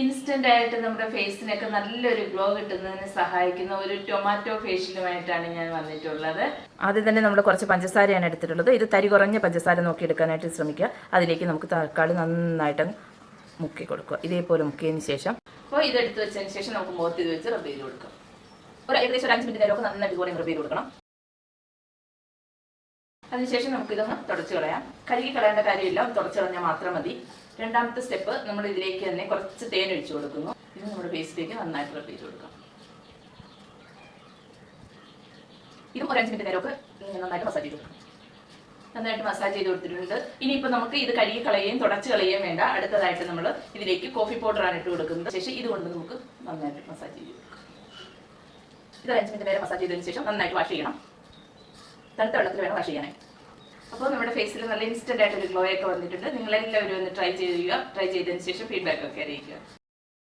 Instant ആയിട്ട് നമ്മുടെ ഫേസിനൊക്കെ നല്ലൊരു ഗ്ലോ കിട്ടുന്നതിന് സഹായിക്കുന്ന ഒരു ടൊമാറ്റോ ഫേഷ്യലുമായിട്ടാണ് ഞാൻ വന്നിട്ടുള്ളത്. ആദ്യം തന്നെ നമ്മൾ കുറച്ച് പഞ്ചസാരയാണ് എടുത്തിട്ടുള്ളത്. ഇത് തരി കുറഞ്ഞ പഞ്ചസാര നോക്കി എടുക്കാനായിട്ട് ശ്രമിക്കുക. അതിലേക്ക് നമുക്ക് തക്കാളി നന്നായിട്ട് മുക്കി കൊടുക്കുക. ഇതേപോലെ മുക്കിയതിന് ശേഷം അപ്പോൾ ഇതെടുത്ത് വെച്ചതിന് ശേഷം നമുക്ക് മുഖത്ത് ഇത് വെച്ച് റബ്ബ് ചെയ്ത് കൊടുക്കാം. ഒരു ഏകദേശം ഒരു അഞ്ച് മിനിറ്റ് നേരമൊക്കെ നന്നായിട്ട് ഇതുപോലെ റബ്ബ് ചെയ്ത് കൊടുക്കണം. അതിനുശേഷം നമുക്കിതൊന്ന് തുടച്ചു കളയാം. കഴുകി കളയേണ്ട കാര്യമില്ല. ഒന്ന് തുടച്ചു കളഞ്ഞാൽ മാത്രം മതി. രണ്ടാമത്തെ സ്റ്റെപ്പ് നമ്മൾ ഇതിലേക്ക് തന്നെ കുറച്ച് തേൻ ഒഴിച്ചു കൊടുക്കുന്നു. ഇത് നമ്മുടെ ഫേസിലേക്ക് നന്നായിട്ട് റബ് ചെയ്ത് കൊടുക്കാം. ഇതും ഒരു മിനിറ്റ് നേരമൊക്കെ നന്നായിട്ട് മസാജ് ചെയ്ത് കൊടുക്കണം നന്നായിട്ട് മസാജ് ചെയ്ത് കൊടുത്തിട്ടുണ്ട്. ഇനിയിപ്പോൾ നമുക്ക് ഇത് കഴുകി കളയുകയും തുടച്ച് കളയുകയും വേണ്ട. അടുത്തതായിട്ട് നമ്മൾ ഇതിലേക്ക് കോഫി പൗഡറാണ് ഇട്ട് കൊടുക്കുന്നത്. ശേഷം ഇതുകൊണ്ട് നമുക്ക് നന്നായിട്ട് മസാജ് ചെയ്ത് കൊടുക്കാം. ഇത് ഒരഞ്ച് മിനിറ്റ് നേരം മസാജ് ചെയ്തതിന് ശേഷം നന്നായിട്ട് വാഷ് ചെയ്യണം. തണുത്ത വെള്ളത്തിൽ വേണം വാഷ് ചെയ്യാനായിട്ട്. അപ്പോൾ നമ്മുടെ ഫേസിൽ നല്ല ഇൻസ്റ്റന്റ് ആയിട്ട് ഒരു ഗ്ലോ ഒക്കെ വന്നിട്ടുണ്ട്. നിങ്ങളെല്ലാവരും ഒന്ന് ട്രൈ ചെയ്യുക. ട്രൈ ചെയ്തതിന് ശേഷം ഫീഡ്ബാക്ക് ഒക്കെ അറിയിക്കുക.